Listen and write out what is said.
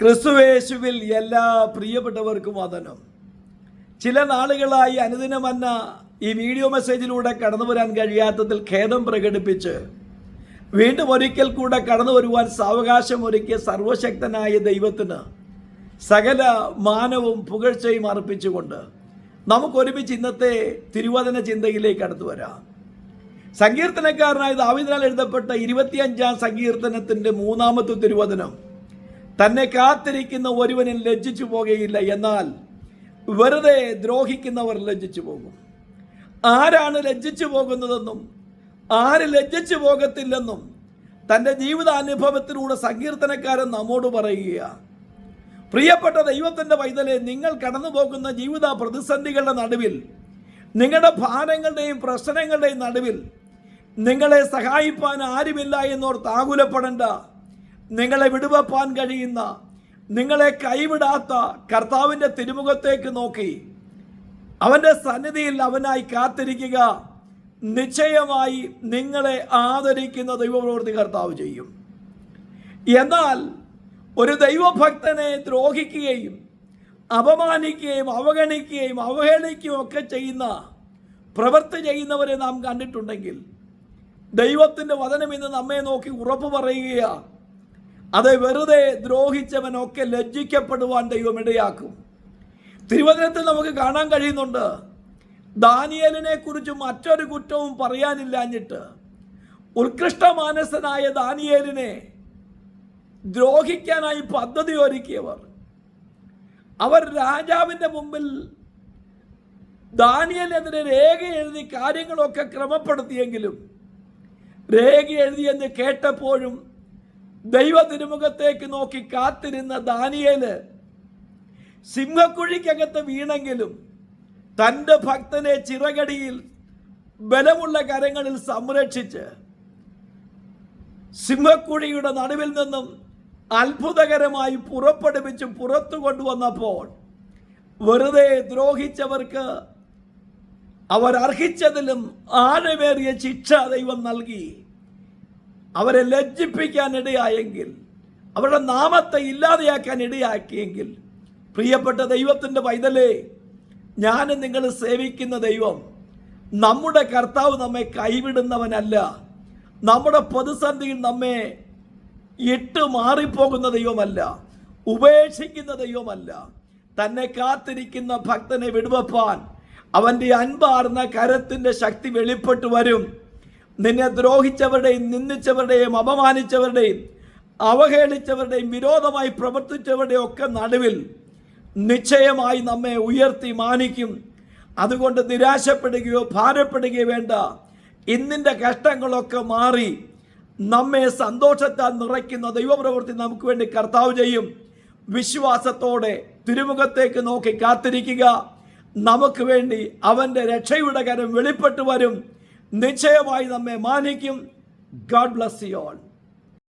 ക്രിസ്തുവേശുവിൽ എല്ലാ പ്രിയപ്പെട്ടവർക്കും വന്ദനം. ചില നാളുകളായി അനുദിനമെന്ന ഈ വീഡിയോ മെസ്സേജിലൂടെ കടന്നു വരാൻ കഴിയാത്തതിൽ ഖേദം പ്രകടിപ്പിച്ച് വീണ്ടും ഒരിക്കൽ കൂടെ കടന്നു വരുവാൻ സാവകാശം ഒരുക്കിയ സർവശക്തനായ ദൈവത്തിന് സകല മാനവും പുകഴ്ചയും അർപ്പിച്ചുകൊണ്ട് നമുക്ക് ഒരുമിച്ച് ഇന്നത്തെ തിരുവചന ചിന്തയിലേക്ക് കടന്നു വരാം. സങ്കീർത്തനക്കാരനായ ദാവിദിനാൽ എഴുതപ്പെട്ട ഇരുപത്തിയഞ്ചാം സങ്കീർത്തനത്തിന്റെ മൂന്നാമത്തെ തിരുവചനം തന്നെ കാത്തിരിക്കുന്ന ഒരുവനിൽ ലജ്ജിച്ചു പോകുകയില്ല. എന്നാൽ വെറുതെ ദ്രോഹിക്കുന്നവർ ലജ്ജിച്ചു പോകും. ആരാണ് ലജ്ജിച്ചു പോകുന്നതെന്നും ആര് ലജ്ജിച്ചു പോകത്തില്ലെന്നും തന്റെ ജീവിതാനുഭവത്തിലൂടെ സങ്കീർത്തനക്കാരൻ നമ്മോട് പറയുക പ്രിയപ്പെട്ട ദൈവത്തിന്റെ പൈതലെ നിങ്ങൾ കടന്നു പോകുന്ന ജീവിത പ്രതിസന്ധികളുടെ നടുവിൽ നിങ്ങളുടെ ഭാരങ്ങളുടെയും പ്രശ്നങ്ങളുടെയും നടുവിൽ നിങ്ങളെ സഹായിപ്പാൻ ആരുമില്ല എന്നോർത്ത് ആകുലപ്പെടേണ്ട. നിങ്ങളെ വിടുവപ്പാൻ കഴിയുന്ന നിങ്ങളെ കൈവിടാത്ത കർത്താവിന്റെ തിരുമുഖത്തേക്ക് നോക്കി. അവന്റെ സന്നിധിയിൽ അവനായി കാത്തിരിക്കുക. നിശ്ചയമായി നിങ്ങളെ ആദരിക്കുന്ന ദൈവപ്രവൃത്തി കർത്താവ് ചെയ്യും. എന്നാൽ ഒരു ദൈവഭക്തനെ ദ്രോഹിക്കുകയും അപമാനിക്കുകയും അവഗണിക്കുകയും അവഹേളിക്കുകയും ഒക്കെ ചെയ്യുന്ന പ്രവൃത്തി ചെയ്യുന്നവരെ നാം കണ്ടിട്ടുണ്ടെങ്കിൽ ദൈവത്തിന്റെ വചനം ഇന്ന് നമ്മെ നോക്കി ഉറപ്പ് പറയുകയാണ്. അത് വെറുതെ ദ്രോഹിച്ചവനൊക്കെ ലജ്ജിക്കപ്പെടുവാൻ ദൈവം ഇടയാക്കും തിരുവചനത്തിൽ നമുക്ക് കാണാൻ കഴിയുന്നുണ്ട് ദാനിയലിനെ കുറിച്ച് മറ്റൊരു കുറ്റവും പറയാനില്ലാഞ്ഞിട്ട് ഉത്കൃഷ്ട മാനസനായ ദാനിയേലിനെ ദ്രോഹിക്കാനായി പദ്ധതി ഒരുക്കിയവർ. അവർ രാജാവിന്റെ മുമ്പിൽ ദാനിയലിനെതിരെ രേഖ എഴുതി കാര്യങ്ങളൊക്കെ ക്രമപ്പെടുത്തിയെങ്കിലും രേഖ എഴുതിയെന്ന് കേട്ടപ്പോഴും ദൈവ തിരുമുഖത്തേക്ക് നോക്കി കാത്തിരുന്ന ദാനിയേൽ സിംഹക്കുഴിക്കകത്ത് വീണെങ്കിലും തന്റെ ഭക്തനെ ചിറകടിയിൽ ബലമുള്ള കരങ്ങളിൽ സംരക്ഷിച്ച് സിംഹക്കുഴിയുടെ നടുവിൽ നിന്നും അത്ഭുതകരമായി പുറപ്പെടുവിച്ച് പുറത്തു കൊണ്ടുവന്നപ്പോൾ വെറുതെ ദ്രോഹിച്ചവർക്ക് അവർ അർഹിച്ചതിലും ആഴമേറിയ ശിക്ഷ ദൈവം നൽകി. അവരെ ലജ്ജിപ്പിക്കാൻ ഇടയായെങ്കിൽ അവരുടെ നാമത്തെ ഇല്ലാതെയാക്കാൻ ഇടയാക്കിയെങ്കിൽ പ്രിയപ്പെട്ട ദൈവത്തിന്റെ പൈതലേ ഞാൻ നിങ്ങൾ സേവിക്കുന്ന ദൈവം നമ്മുടെ കർത്താവ് നമ്മെ കൈവിടുന്നവനല്ല. നമ്മുടെ പ്രതിസന്ധിയിൽ നമ്മെ ഇട്ട് മാറിപ്പോകുന്ന ദൈവമല്ല ഉപേക്ഷിക്കുന്ന ദൈവമല്ല. തന്നെ കാത്തിരിക്കുന്ന ഭക്തനെ വിടുവപ്പാൻ അവന്റെ അൻപാർന്ന കരത്തിന്റെ ശക്തി വെളിപ്പെട്ടു വരും. നിന്നെ ദ്രോഹിച്ചവരുടെയും നിന്ദിച്ചവരുടെയും അപമാനിച്ചവരുടെയും അവഹേളിച്ചവരുടെയും വിരോധമായി പ്രവർത്തിച്ചവരുടെയും ഒക്കെ നടുവിൽ നിശ്ചയമായി നമ്മെ ഉയർത്തി മാനിക്കും. അതുകൊണ്ട് നിരാശപ്പെടുകയോ ഭാരപ്പെടുകയോ വേണ്ട. ഇന്നിന്റെ കഷ്ടങ്ങളൊക്കെ മാറി നമ്മെ സന്തോഷത്താൽ നിറയ്ക്കുന്ന ദൈവപ്രവൃത്തി നമുക്ക് വേണ്ടി കർത്താവ് ചെയ്യും. വിശ്വാസത്തോടെ തിരുമുഖത്തേക്ക് നോക്കി കാത്തിരിക്കുക. നമുക്ക് വേണ്ടി അവന്റെ രക്ഷയുടെ കരം വെളിപ്പെട്ടു വരും. നിശ്ചയമായി നമ്മെ മാനിക്കും. God bless you all